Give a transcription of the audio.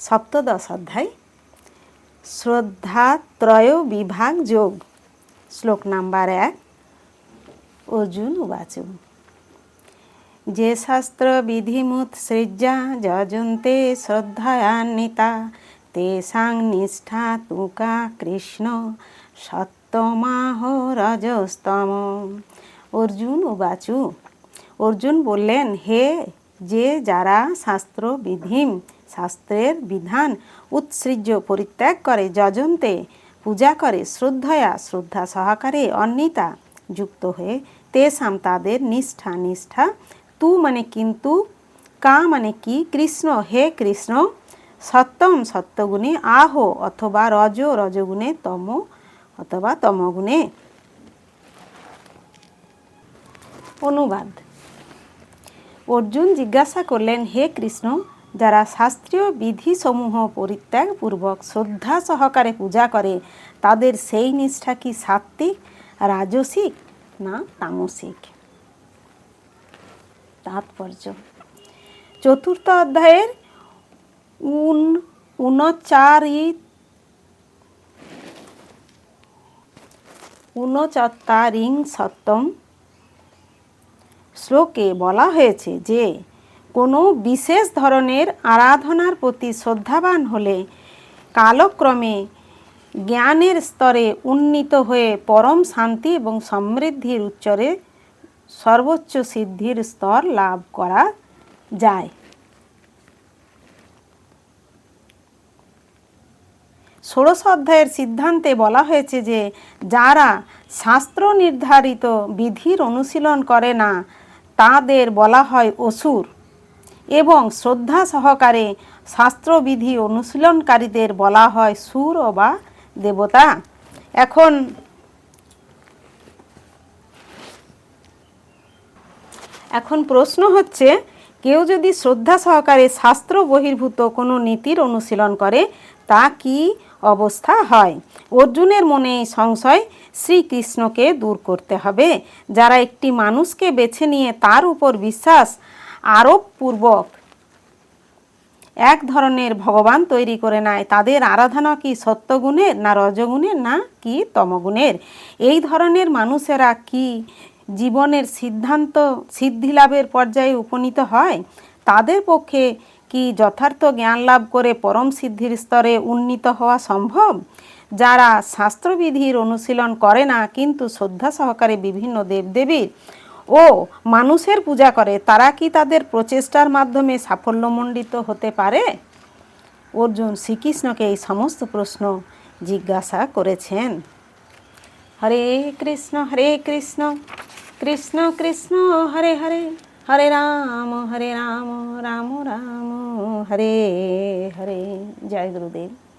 সপ্তদশ অধ্যায়। শ্রদ্ধা ত্রয় বিভাগ যোগ। শ্লোক নাম্বার এক। অর্জুন উবাচু। যে শাস্ত্র বিধিমুৎসৃজ্যা যজন্তে শ্রদ্ধায়ান্বিতা। তেষাং নিষ্ঠা তুকা কৃষ্ণ সত্যমাহ রজস্তম। অর্জুন উবাচু। অর্জুন বললেন, হে, যে যারা শাস্ত্র বিধিম শাস্ত্রের বিধান উৎসৃজ্য পরিত্যাগ করে যজন্তে, পূজা করে শ্রদ্ধয়া, শ্রদ্ধা সহকারে অন্নিতা যুক্ত হয়ে তেসাম তাদের নিষ্ঠা নিষ্ঠা, তু মানে কিন্তু, কা মানে কি, কৃষ্ণ, হে কৃষ্ণ, সত্যম সত্যগুণে আহ অথবা রজ রজগুণে তম অথবা তমগুণে। অনুবাদ। অর্জুন জিজ্ঞাসা করলেন, হে কৃষ্ণ যারা শাস্ত্রীয় বিধিসমূহ পরিত্যাগ পূর্বক শ্রদ্ধা সহকারে পূজা করে, তাদের সেই নিষ্ঠা কি সাত্ত্বিক, রাজসিক না তামসিক? তাৎপর্য। চতুর্থ অধ্যায়ের উন উনচারি উনচত্তারিং সপ্তম শ্লোকে বলা হয়েছে যে কোনো বিশেষ ধরনের আরাধনার প্রতি শ্রদ্ধাবান হলে কালক্রমে জ্ঞানের স্তরে উন্নীত হয়ে পরম শান্তি এবং সমৃদ্ধির উচ্চরে সর্বোচ্চ সিদ্ধির স্তর লাভ করা যায়। ষোড়শ অধ্যায়ের সিদ্ধান্তে বলা হয়েছে যে, যারা শাস্ত্র নির্ধারিত বিধির অনুশীলন করে না, তাদের বলা হয় অসুর। এবং শ্রদ্ধা সহকারে শাস্ত্রবিধি অনুশীলনকারীদের বলা হয় সুর বা দেবতা। এখন এখন প্রশ্ন হচ্ছে, কেউ যদি শ্রদ্ধা সহকারে শাস্ত্র বহির্ভূত কোনো নীতির অনুশীলন করে, তা কি অবস্থা হয়? অর্জুনের মনে এই সংশয় শ্রীকৃষ্ণকে দূর করতে হবে। যারা একটি মানুষকে বেছে নিয়ে তার উপর বিশ্বাস আরোপপূর্বক এক ধরনের ভগবান তৈরি করে নেয়, তাদের আরাধনা কি সত্যগুণের না রজগুণের, না কি তমগুণের? এই ধরনের মানুষেরা কি জীবনের সিদ্ধান্ত সিদ্ধি লাভের পর্যায়ে উপনীত হয়? তাদের পক্ষে কি যথার্থ জ্ঞান লাভ করে পরম সিদ্ধির স্তরে উন্নীত হওয়া সম্ভব? যারা শাস্ত্রবিধির অনুশীলন করে না, কিন্তু শ্রদ্ধা সহকারে বিভিন্ন দেবদেবীর ও, মানুষের পূজা করে, তারা কি তাদের প্রচেষ্টার মাধ্যমে সাফল্যমণ্ডিত হতে পারে? অর্জুন শ্রীকৃষ্ণকে এই সমস্ত প্রশ্ন জিজ্ঞাসা করেছেন। হরে কৃষ্ণ হরে কৃষ্ণ কৃষ্ণ কৃষ্ণ, হরে হরে হরে রাম হরে রাম রাম রাম, হরে হরে। জয় গুরুদেব।